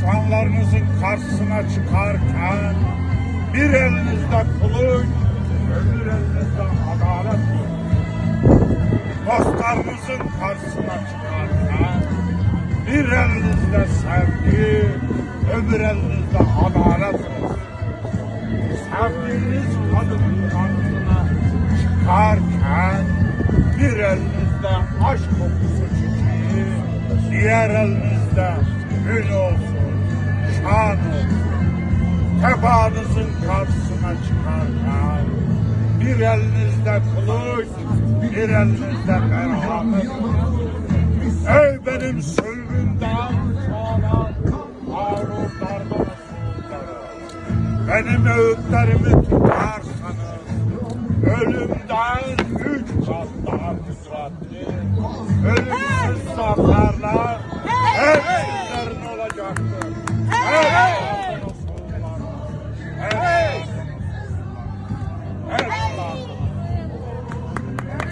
düşmanlarınızın karşısına çıkarken bir elinizde kılıç, öbür elinizde adalet. Dostlarınızın karşısına çıkarken bir elinizde sevgi, öbür elinizde adalet var. Sevdiğiniz kadının karşısına çıkarken bir elinizde aşk kokusu çiçeği, diğer elinizde gün olsun, olsun. Sabahınızın karşısına çıkarken bir elinizde kılıç, bir elinizde merhamet. Ey benim sülgünden sonra Harunlardan benim öğütlerimi tutarsanız ölümden üç kat daha kudretli ölümsüz saflarla hep sizlerin olacaktır.